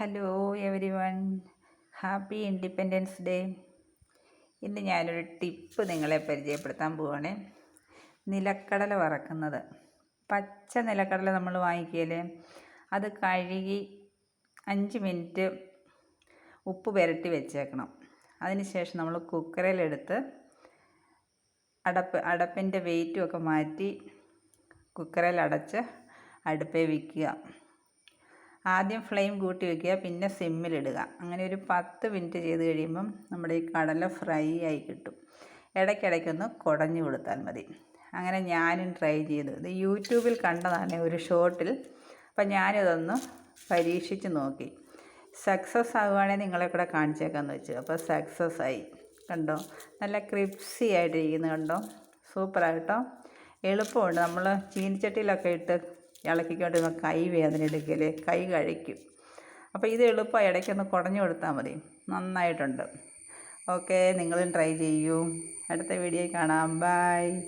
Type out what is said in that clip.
Hello everyone happy independence day ഇന്ന് ഞാനൊരു tip നിങ്ങളെ പരിചയപ്പെടുത്താൻ പോവാണ്. നിലക്കടല വറക്കുന്നത്. പച്ച നിലക്കടല നമ്മൾ വാങ്ങിക്കൽ അത് കഴുകി അഞ്ച് മിനിറ്റ് ഉപ്പ് പുരട്ടി വെച്ചേക്കണം. അതിനുശേഷം നമ്മൾ കുക്കറിലെടുത്ത് അടപ്പ് അടപ്പിന്റെ വെയിറ്റും ഒക്കെ മാറ്റി കുക്കറിൽ അടച്ച് അടുപ്പേ വയ്ക്കുക ആദ്യം ഫ്ലെയിം കൂട്ടി വയ്ക്കുക പിന്നെ സിമ്മിലിടുക അങ്ങനെ ഒരു പത്ത് മിനിറ്റ് ചെയ്ത് കഴിയുമ്പം നമ്മുടെ ഈ കടല ഫ്രൈ ആയി കിട്ടും. ഇടയ്ക്കിടയ്ക്കൊന്ന് കുടഞ്ഞു കൊടുത്താൽ മതി. അങ്ങനെ ഞാനും ട്രൈ ചെയ്തു. ഇത് യൂട്യൂബിൽ കണ്ടതാണ് ഒരു ഷോർട്ടിൽ അപ്പം ഞാനിതൊന്ന് പരീക്ഷിച്ച് നോക്കി. സക്സസ് ആവുകയാണെങ്കിൽ നിങ്ങളെ കൂടെ കാണിച്ചേക്കാമെന്ന് വെച്ചു. അപ്പോൾ സക്സസ് ആയി. കണ്ടോ? നല്ല ക്രിപ്സി ആയിട്ടിരിക്കുന്നു കണ്ടോ? സൂപ്പറായിട്ടോ എളുപ്പമുണ്ട്. നമ്മൾ ചീനിച്ചട്ടിയിലൊക്കെ ഇട്ട് ഇളക്കിക്കൊണ്ടിരുന്ന കൈ വേദന എടുക്കൽ കൈ കഴിക്കും അപ്പോൾ ഇത് എളുപ്പമായി ഇടയ്ക്കൊന്ന് കുടഞ്ഞു കൊടുത്താൽ മതി. നന്നായിട്ടുണ്ട്. ഓക്കെ നിങ്ങളും ട്രൈ ചെയ്യൂ. അടുത്ത വീഡിയോ കാണാം. ബൈ.